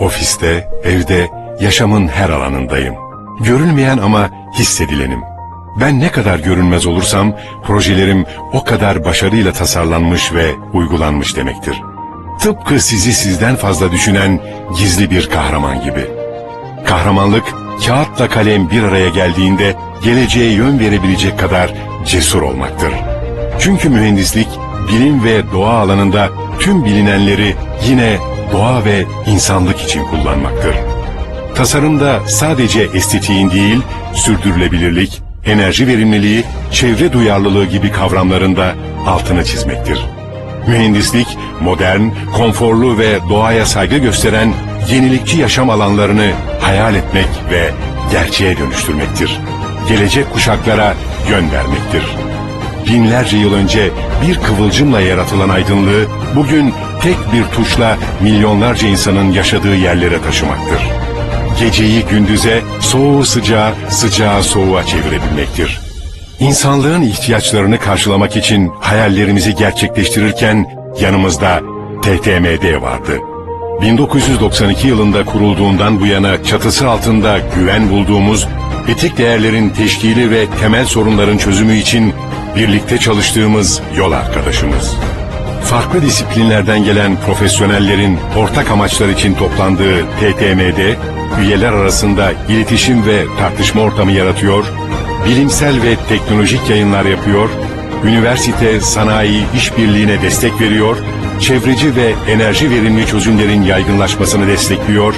Ofiste, evde, yaşamın her alanındayım. Görülmeyen ama hissedilenim. Ben ne kadar görünmez olursam projelerim o kadar başarıyla tasarlanmış ve uygulanmış demektir. Tıpkı sizi sizden fazla düşünen gizli bir kahraman gibi. Kahramanlık kağıtla kalem bir araya geldiğinde geleceğe yön verebilecek kadar cesur olmaktır. Çünkü mühendislik bilim ve doğa alanında tüm bilinenleri yine doğa ve insanlık için kullanmaktır. Tasarımda sadece estetiğin değil, sürdürülebilirlik, enerji verimliliği, çevre duyarlılığı gibi kavramların da altını çizmektir. Mühendislik, modern, konforlu ve doğaya saygı gösteren yenilikçi yaşam alanlarını hayal etmek ve gerçeğe dönüştürmektir. Gelecek kuşaklara yön vermektir. Binlerce yıl önce bir kıvılcımla yaratılan aydınlığı bugün tek bir tuşla milyonlarca insanın yaşadığı yerlere taşımaktır. Geceyi gündüze, soğuğu sıcağa, sıcağı soğuğa çevirebilmektir. İnsanlığın ihtiyaçlarını karşılamak için hayallerimizi gerçekleştirirken yanımızda TTMD vardı. 1992 yılında kurulduğundan bu yana çatısı altında güven bulduğumuz etik değerlerin teşkili ve temel sorunların çözümü için birlikte çalıştığımız yol arkadaşımız. Farklı disiplinlerden gelen profesyonellerin ortak amaçlar için toplandığı TTMD, üyeler arasında iletişim ve tartışma ortamı yaratıyor, bilimsel ve teknolojik yayınlar yapıyor, üniversite, sanayi, işbirliğine destek veriyor, çevreci ve enerji verimli çözümlerin yaygınlaşmasını destekliyor,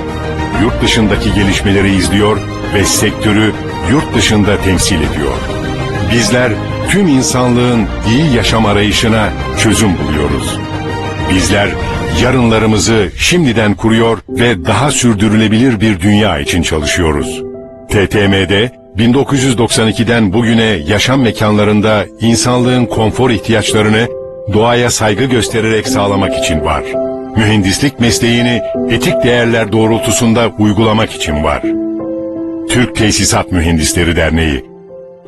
yurt dışındaki gelişmeleri izliyor ve sektörü yurt dışında temsil ediyor. Bizler tüm insanlığın iyi yaşam arayışına çözüm buluyoruz. Bizler yarınlarımızı şimdiden kuruyor ve daha sürdürülebilir bir dünya için çalışıyoruz. TTM'de 1992'den bugüne yaşam mekanlarında insanlığın konfor ihtiyaçlarını doğaya saygı göstererek sağlamak için var. Mühendislik mesleğini etik değerler doğrultusunda uygulamak için var. Türk Tesisat Mühendisleri Derneği.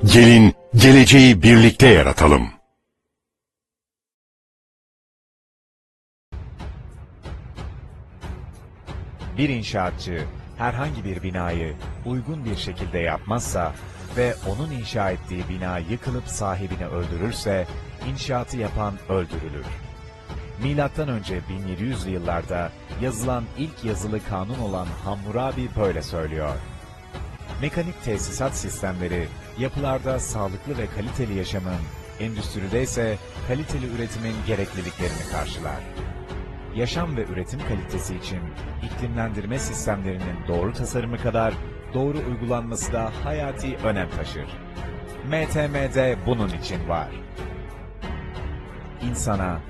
Gelin geleceği birlikte yaratalım. Bir inşaatçı herhangi bir binayı uygun bir şekilde yapmazsa ve onun inşa ettiği bina yıkılıp sahibini öldürürse inşaatı yapan öldürülür. Milattan önce 1700'lü yıllarda yazılan ilk yazılı kanun olan Hammurabi böyle söylüyor. Mekanik tesisat sistemleri yapılarda sağlıklı ve kaliteli yaşamın, endüstride ise kaliteli üretimin gerekliliklerini karşılar. Yaşam ve üretim kalitesi için iklimlendirme sistemlerinin doğru tasarımı kadar doğru uygulanması da hayati önem taşır. MTM'de bunun için var. İnsana,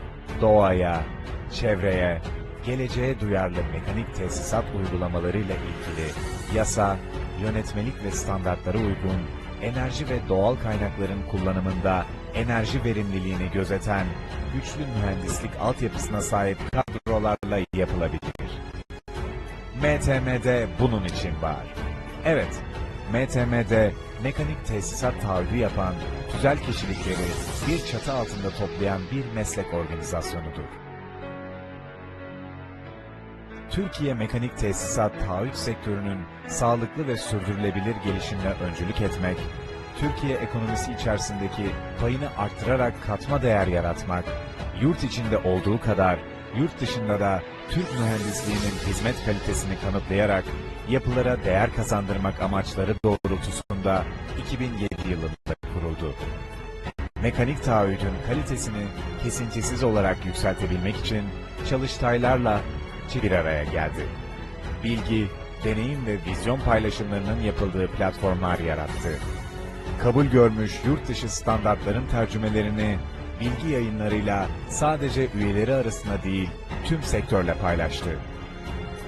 doğaya, çevreye, geleceğe duyarlı mekanik tesisat uygulamalarıyla ilgili yasa, yönetmelik ve standartlara uygun enerji ve doğal kaynakların kullanımında enerji verimliliğini gözeten güçlü mühendislik altyapısına sahip kadrolarla yapılabilir. MTM'de bunun için var. Evet, MTM'de mekanik tesisat taahhüdü yapan, güzel kişilikleri bir çatı altında toplayan bir meslek organizasyonudur. Türkiye Mekanik Tesisat taahhüt sektörünün sağlıklı ve sürdürülebilir gelişimine öncülük etmek, Türkiye ekonomisi içerisindeki payını arttırarak katma değer yaratmak, yurt içinde olduğu kadar yurt dışında da Türk mühendisliğinin hizmet kalitesini kanıtlayarak yapılara değer kazandırmak amaçları doğrultusunda 2007 yılında kuruldu. Mekanik taahhüdün kalitesini kesintisiz olarak yükseltebilmek için çalıştaylarla bir araya geldi. Bilgi, deneyim ve vizyon paylaşımlarının yapıldığı platformlar yarattı. Kabul görmüş yurt dışı standartların tercümelerini bilgi yayınlarıyla sadece üyeleri arasında değil tüm sektörle paylaştı.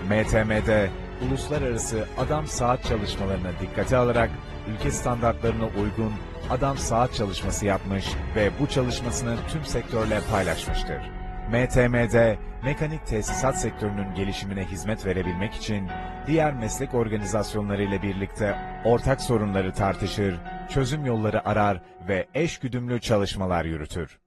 MTM'de uluslararası adam saat çalışmalarına dikkate alarak ülke standartlarına uygun adam saat çalışması yapmış ve bu çalışmasını tüm sektörle paylaşmıştır. MTM'de mekanik tesisat sektörünün gelişimine hizmet verebilmek için diğer meslek organizasyonları ile birlikte ortak sorunları tartışır, çözüm yolları arar ve eş güdümlü çalışmalar yürütür.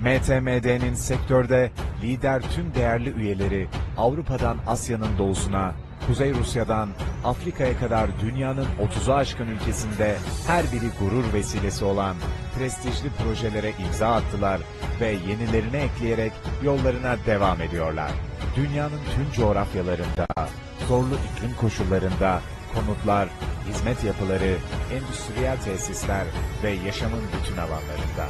MTMD'nin sektörde lider tüm değerli üyeleri Avrupa'dan Asya'nın doğusuna, Kuzey Rusya'dan Afrika'ya kadar dünyanın 30'u aşkın ülkesinde her biri gurur vesilesi olan prestijli projelere imza attılar ve yenilerine ekleyerek yollarına devam ediyorlar. Dünyanın tüm coğrafyalarında, zorlu iklim koşullarında konutlar, hizmet yapıları, endüstriyel tesisler ve yaşamın bütün alanlarında.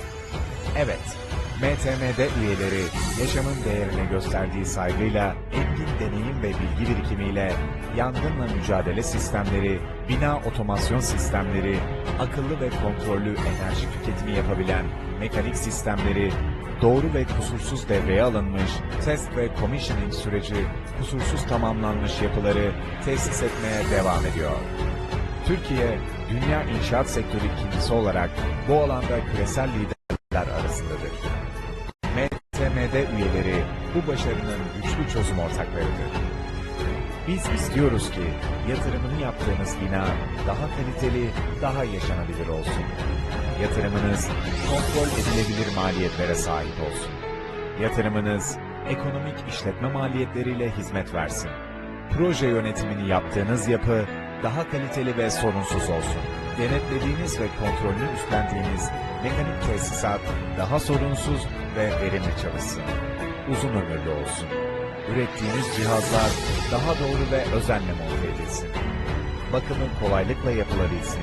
Evet, MTM'de üyeleri yaşamın değerine gösterdiği saygıyla, engin deneyim ve bilgi birikimiyle yangınla mücadele sistemleri, bina otomasyon sistemleri, akıllı ve kontrollü enerji tüketimi yapabilen mekanik sistemleri, doğru ve kusursuz devreye alınmış test ve commissioning süreci, kusursuz tamamlanmış yapıları tesis etmeye devam ediyor. Türkiye, dünya inşaat sektörü ikincisi olarak bu alanda küresel liderler arasındadır. MTM'de üyeleri bu başarının güçlü çözüm ortaklarıdır. Biz istiyoruz ki yatırımını yaptığınız bina daha kaliteli, daha yaşanabilir olsun. Yatırımınız kontrol edilebilir maliyetlere sahip olsun. Yatırımınız ekonomik işletme maliyetleriyle hizmet versin. Proje yönetimini yaptığınız yapı daha kaliteli ve sorunsuz olsun. Denetlediğiniz ve kontrolünü üstlendiğiniz mekanik tesisat daha sorunsuz ve verimli çalışsın. Uzun ömürlü olsun. Ürettiğiniz cihazlar daha doğru ve özenle monte edilsin. Bakımı kolaylıkla yapılabilsin.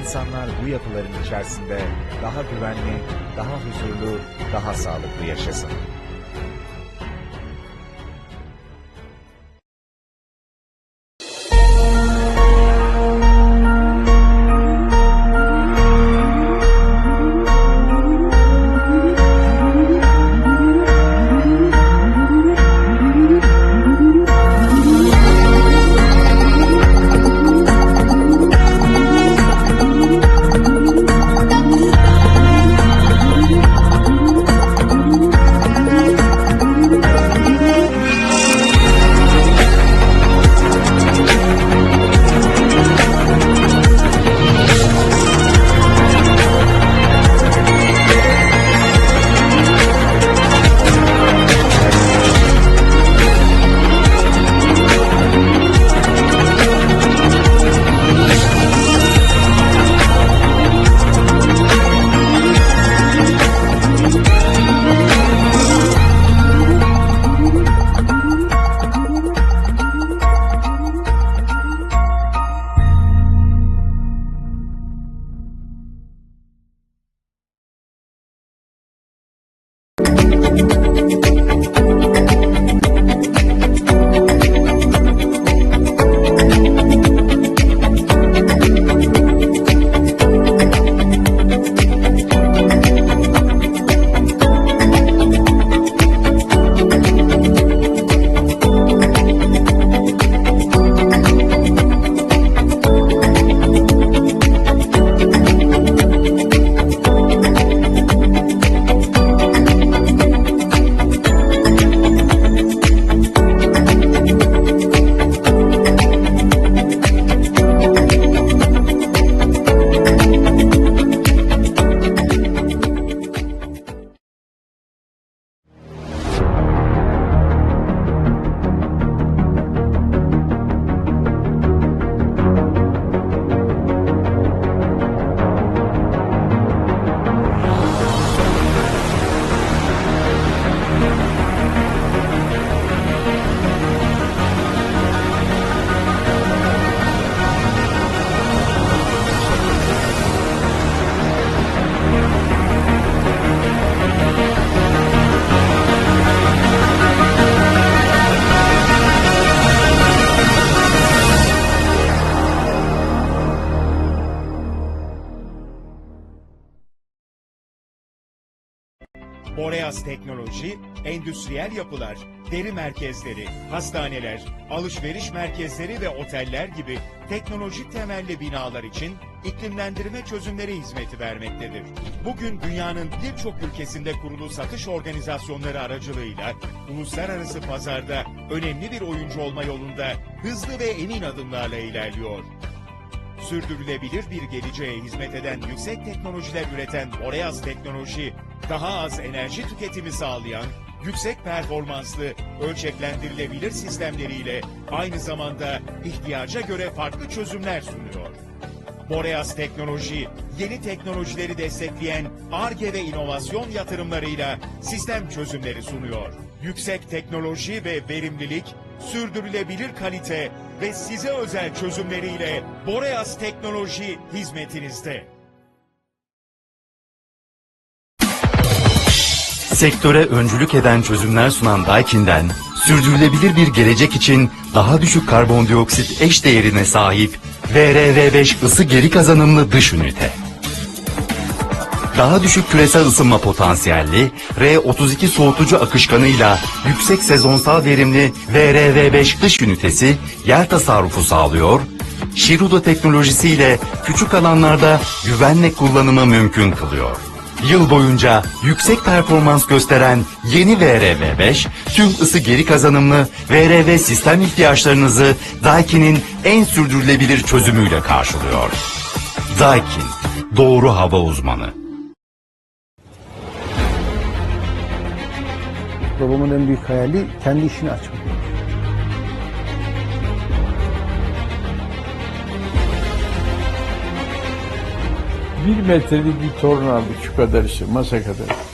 İnsanlar bu yapıların içerisinde daha güvenli, daha huzurlu, daha sağlıklı yaşasın. Boreas Teknoloji, endüstriyel yapılar, deri merkezleri, hastaneler, alışveriş merkezleri ve oteller gibi teknolojik temelli binalar için iklimlendirme çözümleri hizmeti vermektedir. Bugün dünyanın birçok ülkesinde kurulu satış organizasyonları aracılığıyla uluslararası pazarda önemli bir oyuncu olma yolunda hızlı ve emin adımlarla ilerliyor. Sürdürülebilir bir geleceğe hizmet eden yüksek teknolojiler üreten Boreas Teknoloji, daha az enerji tüketimi sağlayan, yüksek performanslı, ölçeklendirilebilir sistemleriyle aynı zamanda ihtiyaca göre farklı çözümler sunuyor. Boreas Teknoloji, yeni teknolojileri destekleyen ARGE ve inovasyon yatırımlarıyla sistem çözümleri sunuyor. Yüksek teknoloji ve verimlilik, sürdürülebilir kalite ve size özel çözümleriyle Boreas Teknoloji hizmetinizde. Sektöre öncülük eden çözümler sunan Daikin'den sürdürülebilir bir gelecek için daha düşük karbondioksit eş değerine sahip VRV5 ısı geri kazanımlı dış ünite. Daha düşük küresel ısınma potansiyelli R32 soğutucu akışkanıyla yüksek sezonsal verimli VRV5 dış ünitesi yer tasarrufu sağlıyor, Shirudo teknolojisiyle küçük alanlarda güvenle kullanımı mümkün kılıyor. Yıl boyunca yüksek performans gösteren yeni VRV5, tüm ısı geri kazanımlı VRV sistem ihtiyaçlarınızı Daikin'in en sürdürülebilir çözümüyle karşılıyor. Daikin, doğru hava uzmanı. Babamın en büyük hayali kendi işini açmak. Bir metrelik bir torun aldık şu kadar işte masa kadar.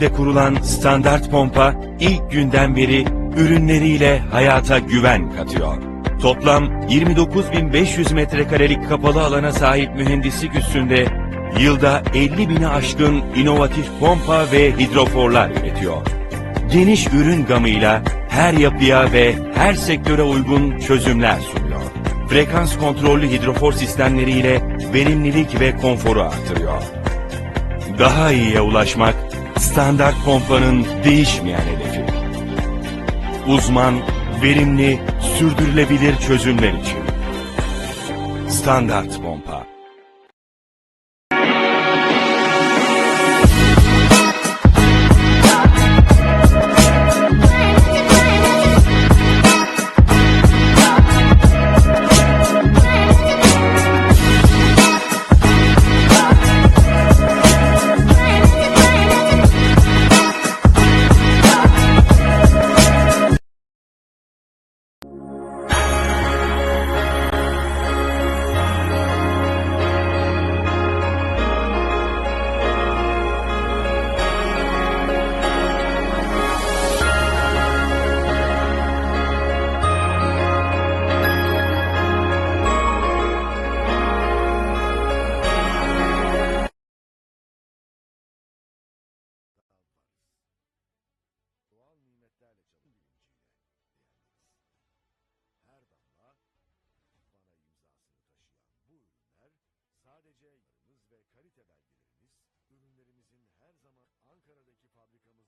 De kurulan standart pompa ilk günden beri ürünleriyle hayata güven katıyor. Toplam 29.500 metrekarelik kapalı alana sahip mühendislik üstünde yılda 50 bini aşkın inovatif pompa ve hidroforlar üretiyor. Geniş ürün gamıyla her yapıya ve her sektöre uygun çözümler sunuyor. Frekans kontrollü hidrofor sistemleriyle verimlilik ve konforu artırıyor. Daha iyiye ulaşmak standart pompanın değişmeyen hedefi. Uzman, verimli, sürdürülebilir çözümler için. Standart pompa.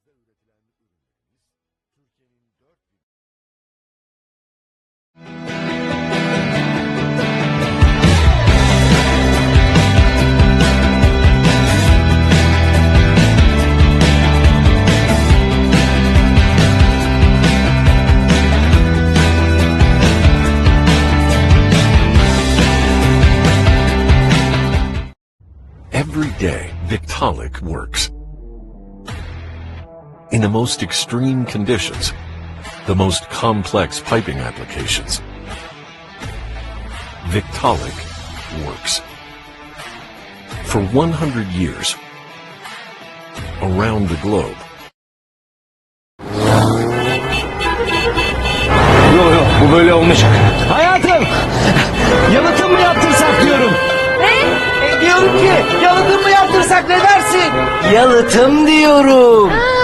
üretilen ürünlerimiz Türkiye'nin dört bir Every day, Victolic works. In the most extreme conditions, the most complex piping applications, Victaulic works. For 100 years, around the globe, Yok yok bu böyle olmayacak. Hayatım! Yalıtım mı yaptırsak diyorum. E, diyorum ki yalıtım mı yaptırsak ne dersin? Yalıtım diyorum. Aa,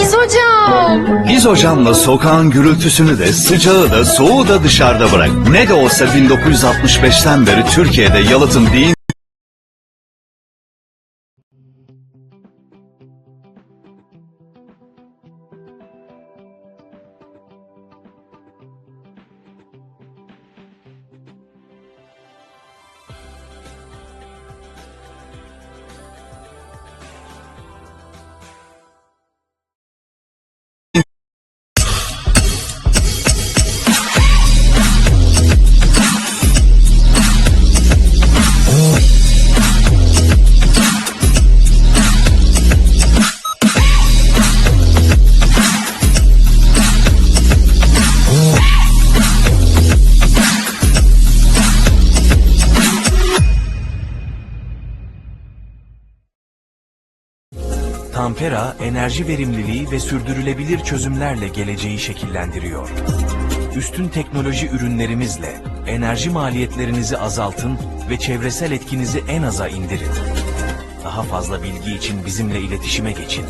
İz hocam. Biz hocamla sokağın gürültüsünü de sıcağı da soğuğu da dışarıda bırak. Ne de olsa 1965'ten beri Türkiye'de yalıtım değil Tampera, enerji verimliliği ve sürdürülebilir çözümlerle geleceği şekillendiriyor. Üstün teknoloji ürünlerimizle enerji maliyetlerinizi azaltın ve çevresel etkinizi en aza indirin. Daha fazla bilgi için bizimle iletişime geçin.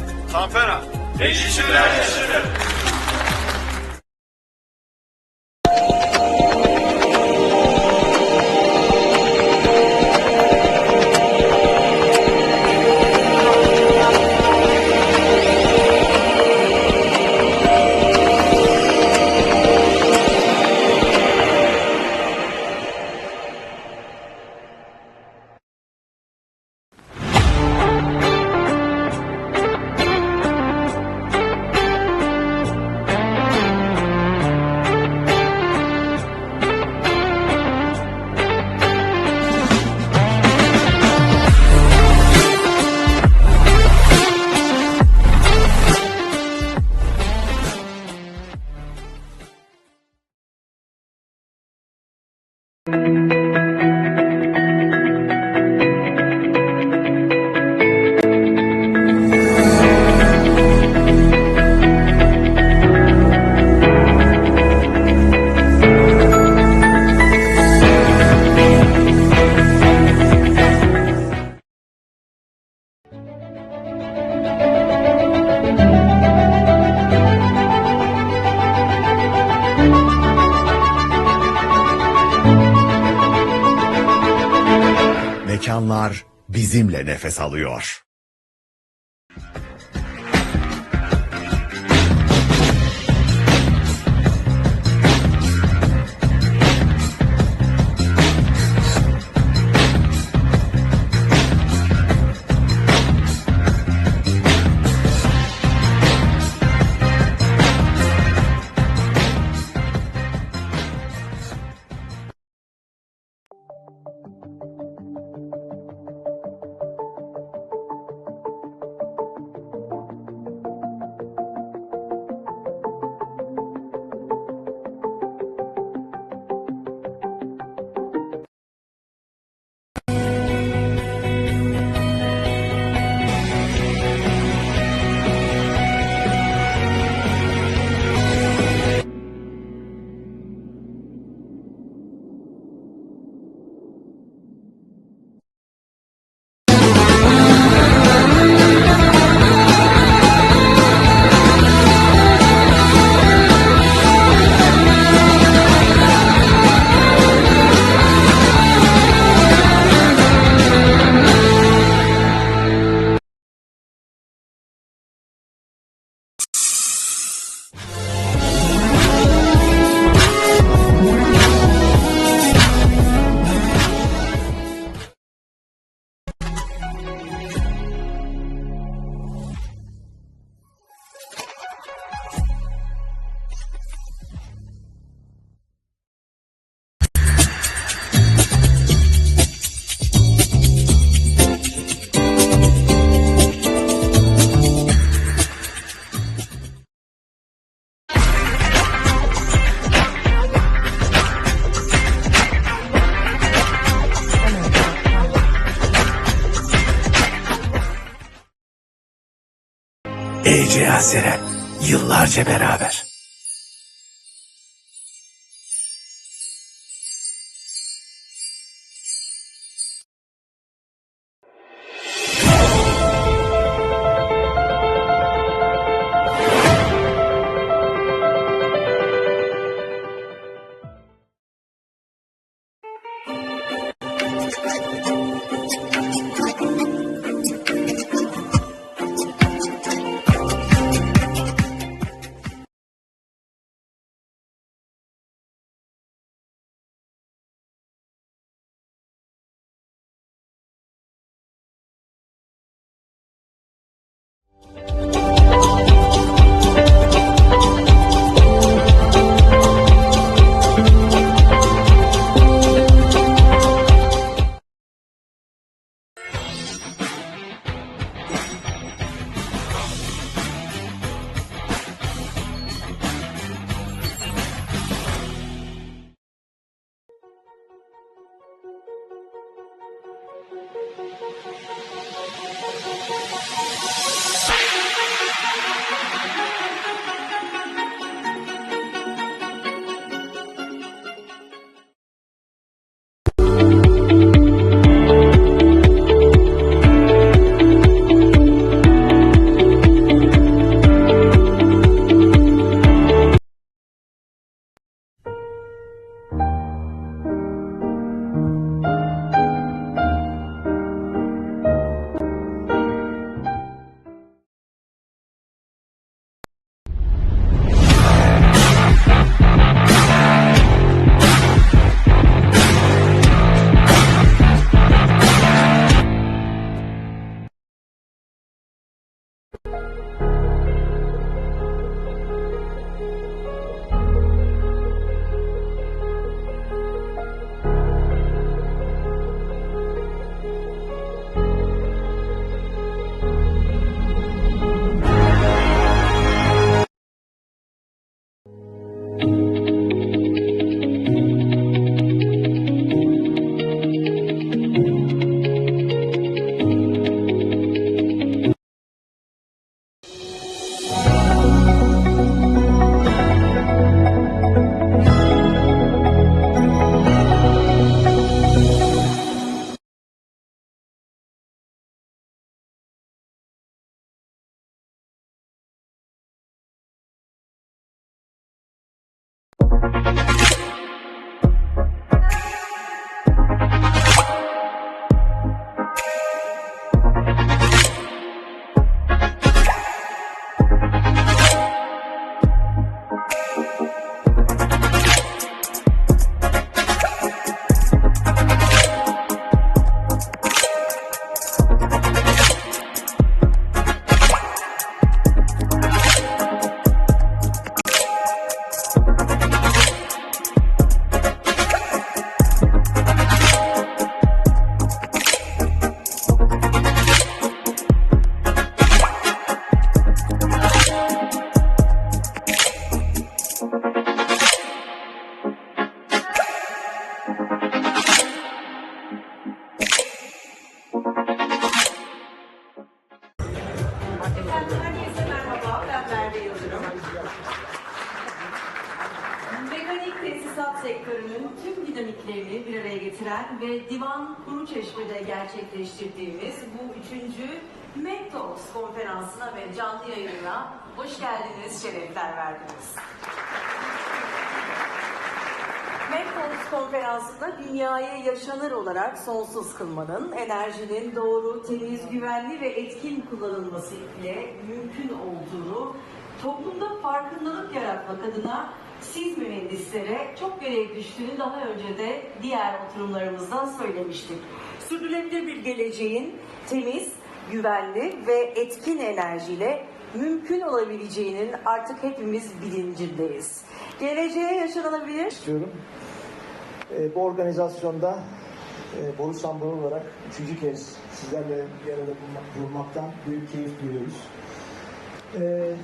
Mekanlar bizimle nefes alıyor. ECA Seren. Yıllarca beraber. MECTOX konferansına ve canlı yayınına hoş geldiniz, şerefler verdiniz. MECTOX konferansında dünyayı yaşanır olarak sonsuz kılmanın, enerjinin doğru, temiz, güvenli ve etkin kullanılması ile mümkün olduğunu toplumda farkındalık yaratmak adına siz mühendislere çok görev düştüğünü daha önce de diğer oturumlarımızda söylemiştik. Sürdürülebilir bir geleceğin temiz, güvenli ve etkin enerjiyle mümkün olabileceğinin artık hepimiz bilincindeyiz. Geleceğe yaşanabilir, istiyorum. Ee, bu organizasyonda e, Boru Sambalı olarak üçüncü kez sizlerle bir arada bulunmak, bulunmaktan büyük keyif duyuyoruz. Ee,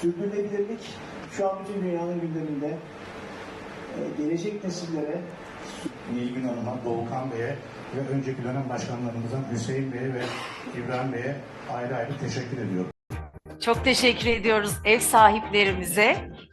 sürdürülebilirlik şu an bütün dünyanın gündeminde. Ee, gelecek nesillere Nilgün Hanım'a, Doğukan Bey'e ve önceki dönem başkanlarımıza Hüseyin Bey'e ve İbrahim Bey'e ayrı ayrı teşekkür ediyorum. Çok teşekkür ediyoruz ev sahiplerimize.